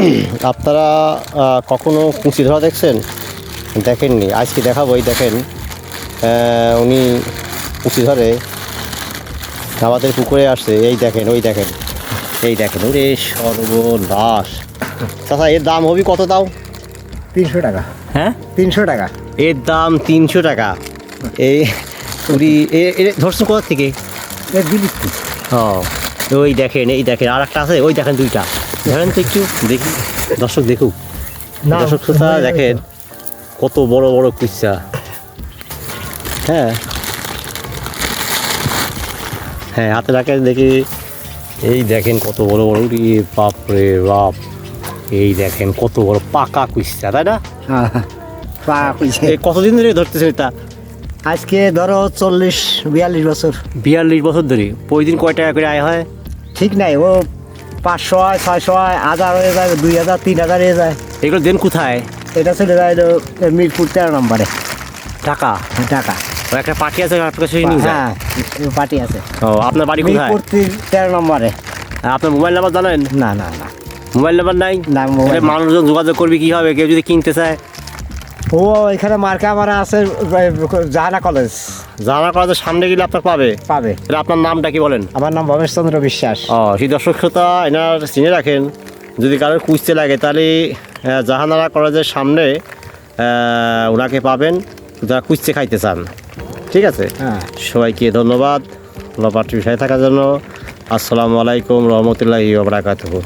আপনারা কখনো কুচি ধরা দেখছেন? দেখেননি। আজকে দেখাবো এই দেখেন উনি কুচি ধরে আমাদের পুকুরে আসছে। এই দেখেন ওই দেখেন। এই দেখেন ওরে সর্বনাশ। চাচা এর দাম হবি কত দাও তিনশো টাকা। হ্যাঁ? তিনশো টাকা। এর দাম তিনশো টাকা। এই উনি এ- এ ধরছেন কোথা থেকে? ও ওই দেখেন এই দেখেন। আর একটা আছে ওই দেখেন দুইটা। ধরেন তো একটু দেখি। দর্শক দেখুক। দর্শক শ্রোতা দেখেন কত বড় বড় কুচ্চা হ্যাঁ। হ্যাঁ হাতে রাখেন দেখি। এই দেখেন কত বড় বড় উড়ি বাপ রে বাপ। এই দেখেন কত বড় পাকা কুচ্চা তাই না? হ্যাঁ, পা কইছে কতদিন ধরে ধরতেছেন এটা? আজকে ধরো চল্লিশ বিয়াল্লিশ বছর। বিয়াল্লিশ বছর ধরে। প্রতিদিন কয় টাকা করে আয় হয়? ঠিক নাই ও পাঁচশো হয় ছয়শো হয় হাজার হয়ে যায় দুই হাজার তিন হাজার হয়ে যায়। এগুলো দেন কোথায়? এটা চলে যায় মিরপুর তেরো নম্বরে। টাকা টাকা একটা পার্টি আছে আপনার কাছে নিয়ে যায় হ্যাঁ পার্টি আছে। ও আপনার বাড়ি কোথায়? মিরপুর তেরো নম্বরে। আপনার মোবাইল নাম্বার জানেন? না না না। মোবাইল নাম্বার নাই? না মোবাইল মানুষজন যোগাযোগ করবে কি হবে কেউ যদি কিনতে চায়? ও এখানে মার্কা মারা আছে জাহানা কলেজ। জানা করাতে সামনে গেলে আপনার পাবে। পাবে। তাহলে আপনার নামটা কি বলেন? আমার নাম ভবেশ চন্দ্র বিশ্বাস। ও সেই দর্শক শ্রোতা এনার চিনে রাখেন যদি কারোর খুঁজতে লাগে তাহলে জাহানারা কলেজের সামনে ওনাকে পাবেন যারা খুঁজতে খাইতে চান। ঠিক আছে? হ্যাঁ। সবাইকে ধন্যবাদ। পার্টির সাথে থাকার জন্য আসসালামু আলাইকুম রহমতুল্লাহ ওবরাকাতুহু